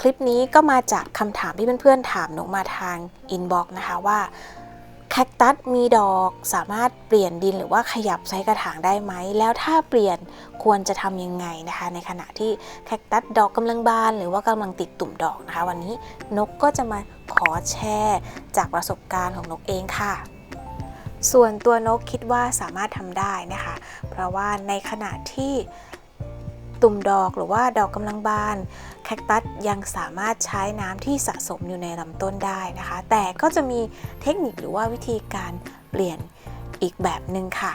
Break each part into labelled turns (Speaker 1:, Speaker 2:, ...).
Speaker 1: คลิปนี้ก็มาจากคำถามที่เพื่อนๆถามนกมาทางอินบ็อกนะคะว่าแคคตัสมีดอกสามารถเปลี่ยนดินหรือว่าขยับไซส์กระถางได้ไหม แล้วถ้าเปลี่ยนควรจะทำยังไงนะคะ ในขณะที่แคคตัสดอกกำลังบาน หรือว่ากำลังติดตุ่มดอกนะคะ วันนี้นกก็จะมาขอแชร์จากประสบการณ์ของนกเองค่ะ ส่วนตัวนกคิดว่าสามารถทำได้นะคะ เพราะว่าในขณะที่ ตุ่มดอกหรือว่าดอกกำลังบาน แคคตัสยังสามารถใช้น้ำที่สะสมอยู่ในลำต้นได้นะคะ แต่ก็จะมีเทคนิคหรือว่าวิธีการเปลี่ยนอีกแบบหนึ่งค่ะ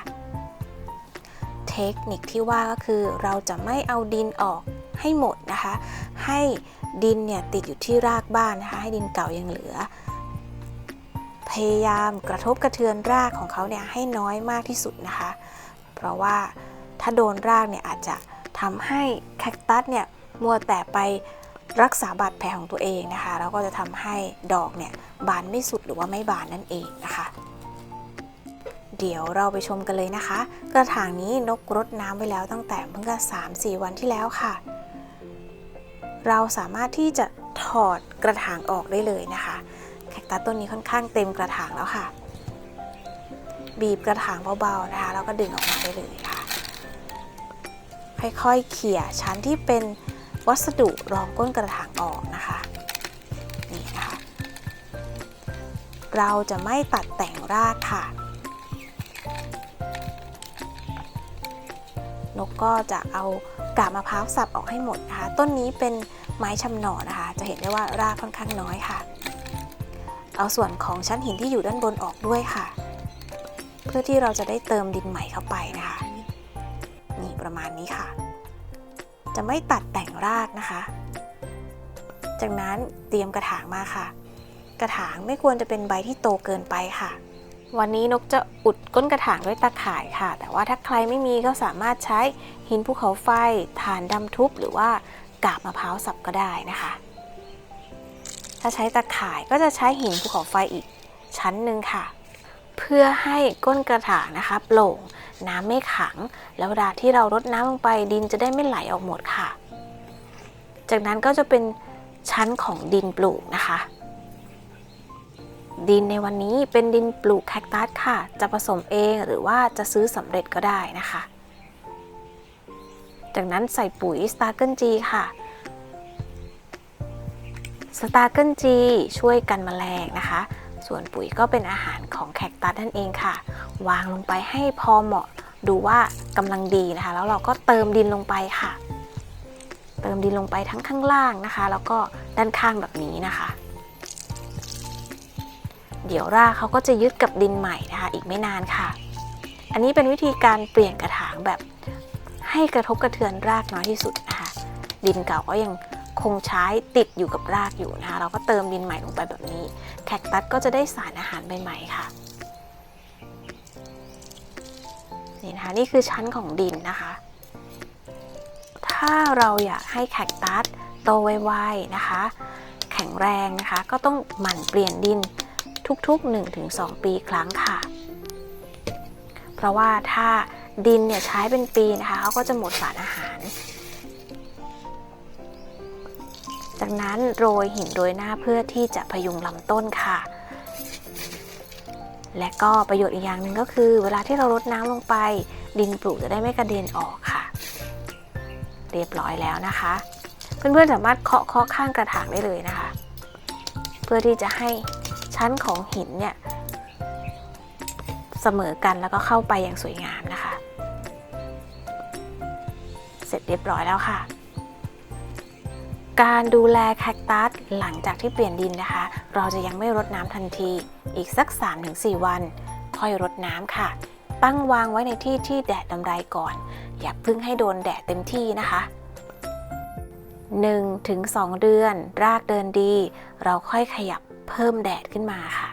Speaker 1: เทคนิคที่ว่าก็คือเราจะไม่เอาดินออกให้หมดนะคะ ให้ดินเนี่ยติดอยู่ที่รากบ้านนะคะ ให้ดินเก่ายังเหลือ พยายามกระทบกระเทือนรากของเขาเนี่ยให้น้อยมากที่สุดนะคะ เพราะว่าถ้าโดนรากเนี่ยอาจจะ ทำให้แคคตัสเนี่ยมัวแต่ไปรักษาบาดแผลของตัวเองนะคะแล้วก็จะทำให้ดอกเนี่ยบานไม่สุดหรือว่าไม่บานนั่นเองนะคะ เดี๋ยวเราไปชมกันเลยนะคะ กระถางนี้นกรดน้ำไว้แล้วตั้งแต่เมื่อ3-4 วันที่แล้วค่ะ เราสามารถที่จะถอดกระถางออกได้เลยนะคะแคคตัสต้นนี้ค่อนข้างเต็มกระถางแล้วค่ะ บีบกระถางเบาๆนะคะแล้วก็ดึงออกมาได้เลยค่ะ ค่อยๆเขี่ยชั้นที่เป็นวัสดุรองก้นกระถางออกนะคะนี่นะคะเราจะไม่ตัดแต่งรากค่ะ นกก็จะเอากาบมะพร้าวสับออกให้หมดนะคะ ต้นนี้เป็นไม้ชำหนอนะคะ จะเห็นได้ว่ารากค่อนข้างน้อยค่ะ เอาส่วนของชั้นหินที่อยู่ด้านบนออกด้วยค่ะ เพื่อที่เราจะได้เติมดินใหม่เข้าไปนะคะ ประมาณนี้ค่ะ จะไม่ตัดแต่งรากนะคะ จากนั้นเตรียมกระถางมาค่ะ กระถางไม่ควรจะเป็นใบที่โตเกินไปค่ะ วันนี้นกจะอุดก้นกระถางด้วยตาข่ายค่ะ แต่ว่าถ้าใครไม่มีก็สามารถใช้หินภูเขาไฟฐานดำทุบ หรือว่ากาบมะพร้าวสับก็ได้นะคะ ถ้าใช้ตะข่ายก็จะใช้หินภูเขาไฟอีกชั้นหนึ่งค่ะ เพื่อให้ก้นกระถางนะคะ โปร่ง น้ำไม่ขัง แล้วเวลาที่เรารดน้ำลงไปดินจะได้ไม่ไหลออกหมดค่ะ จากนั้นก็จะเป็นชั้นของดินปลูกนะคะ ดินในวันนี้เป็นดินปลูกแคคตัสค่ะ จะผสมเองหรือว่าจะซื้อสำเร็จก็ได้นะคะ จากนั้นใส่ปุ๋ยสตาร์เกิลจีค่ะสตาร์เกิลจีช่วยกันแมลงนะคะ ส่วนปุ๋ยก็เป็นอาหารของแคคตัสนั่นเองค่ะ วางลงไปให้พอเหมาะดูว่ากำลังดีนะคะ แล้วเราก็เติมดินลงไปค่ะ เติมดินลงไปทั้งข้างล่างนะคะ แล้วก็ด้านข้างแบบนี้นะคะ เดี๋ยวรากเขาก็จะยึดกับดินใหม่นะคะ อีกไม่นานค่ะ อันนี้เป็นวิธีการเปลี่ยนกระถางแบบให้กระทบกระเทือนรากน้อยที่สุดนะคะ ดินเก่าก็ยัง คงใช้ติดอยู่กับรากอยู่นะคะ เราก็เติมดินใหม่ลงไปแบบนี้ แคคตัสก็จะได้สารอาหารใหม่ๆค่ะนี่นะคะนี่คือชั้นของดินนะคะ ถ้าเราอยากให้แคคตัสโตไวๆนะคะ แข็งแรงนะคะ ก็ต้องหมั่นเปลี่ยนดินทุกๆ 1-2 ปีครั้งค่ะ เพราะว่าถ้าดินเนี่ยใช้เป็นปีนะคะเขาก็จะหมดสารอาหาร จากนั้นโรยหินโรยหน้าเพื่อที่จะพยุงลำต้นค่ะ และก็ประโยชน์อีกอย่างหนึ่งก็คือ เวลาที่เรารดน้ำลงไป ดินปลูกจะได้ไม่กระเด็นออกค่ะ เรียบร้อยแล้วนะคะ เพื่อนๆสามารถเคาะเคาะข้างกระถางได้เลยนะคะ เพื่อที่จะให้ชั้นของหินเนี่ยเสมอกันแล้วก็เข้าไปอย่างสวยงามนะคะ เสร็จเรียบร้อยแล้วค่ะ การดูแลแคคตัสหลังจากที่เปลี่ยนดินนะคะ เราจะยังไม่รดน้ำทันที อีกสัก 3-4 วัน ค่อยรดน้ำค่ะ ตั้งวางไว้ในที่ที่แดดดำไรก่อน อย่าเพึ่งให้โดนแดดเต็มที่นะคะ 1-2 เดือน รากเดินดี เราค่อยขยับเพิ่มแดดขึ้นมาค่ะ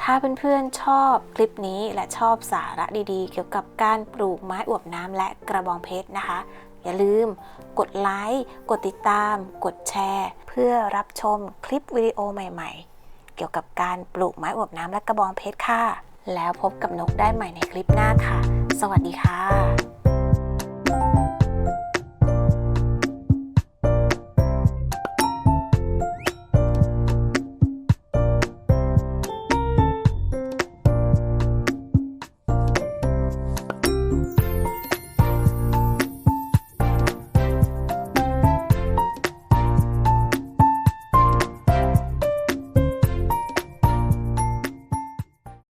Speaker 1: ถ้าเพื่อนๆชอบคลิปนี้และชอบสาระดีๆ เกี่ยวกับการปลูกไม้อวบน้ำและกระบองเพชรนะคะ อย่าลืม กดไลค์ กดติดตาม กดแชร์ เพื่อรับชมคลิปวิดีโอใหม่ๆ เกี่ยวกับการปลูกไม้อวบน้ำและกระบองเพชรค่ะ แล้วพบกับนกได้ใหม่ในคลิปหน้าค่ะ สวัสดีค่ะ